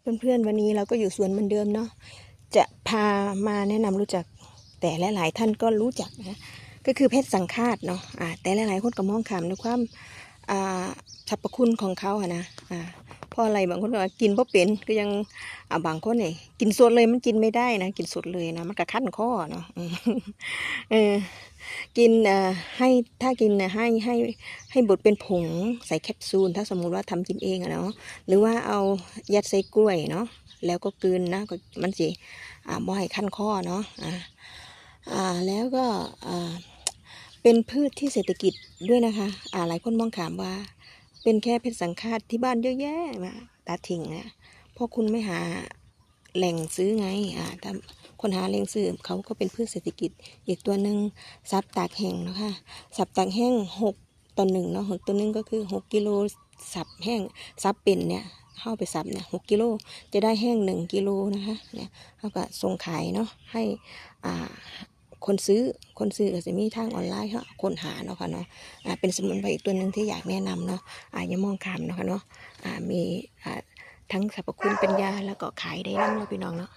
เพื่อนๆวันนี้เราก็อยู่สวนเหมือนเดิมเนาะจะพามาแนะนำรู้จักแต่หลายๆท่านก็รู้จักนะก็คือเพชรสังฆาตเนาะอ่าแต่หลายๆคนก็มองขามในความอ่าสรรพคุณของเขาอะนะอ่าเพราะอะไรบางคนก็กินเพราะเป็นก็ยังบางคนเนี่ยกินสดเลยมันกินไม่ได้นะกินสดเลยนะมันก็คั้นคอเนาะเออ กินให้ถ้ากินให้ให้ให้บดเป็นผงใส่แคปซูล ถ้าสมมุติว่าทำกินเองอะเนาะหรือว่าเอายัดใส่กล้วยเนาะแล้วก็กลืนนะก็มันสิอ่าบ่ให้ขั้นข้อเนาะอ่าอ่าแล้วก็อ่าเป็นพืชที่เศรษฐกิจด้วยนะคะอ่าหลายคนมองขามว่า เป็นแค่เพชรสังฆาตที่บ้านเยอะแยะมาตัดทิ้งนะพราะคุณไม่หา แหล่งซื้อไงอ่าถ้าคนหาแหล่งซื้อเขาก็เป็นพืชเศรษฐกิจ อีกตัวหนึ่งซับตากแห้งนะคะซับตากแห้งหกต่อหนึ่งเนาะหกตัวหนึ่งก็คือหกกิโลสับแห้งซับเป็นเนี่ยเข้าไปสับเนี่ยหกกิโลจะได้แห้งหนึ่งกิโลนะคะเนี่ยเขาก็ส่งขายเนาะให้อ่าคนซื้อคนซื้อก็จะมีทางออนไลน์เขาคนหาเนาะค่ะเนาะอ่าเป็นสมุนไพรอีกตัวหนึ่งที่อยากแนะนำเนาะอ่าอย่ามองข้ามเนาะค่ะเนาะอ่ามีอ่า ทั้งสรรพคุณเป็นยาแล้วก็ขายได้นำเนาะพี่น้องเนาะ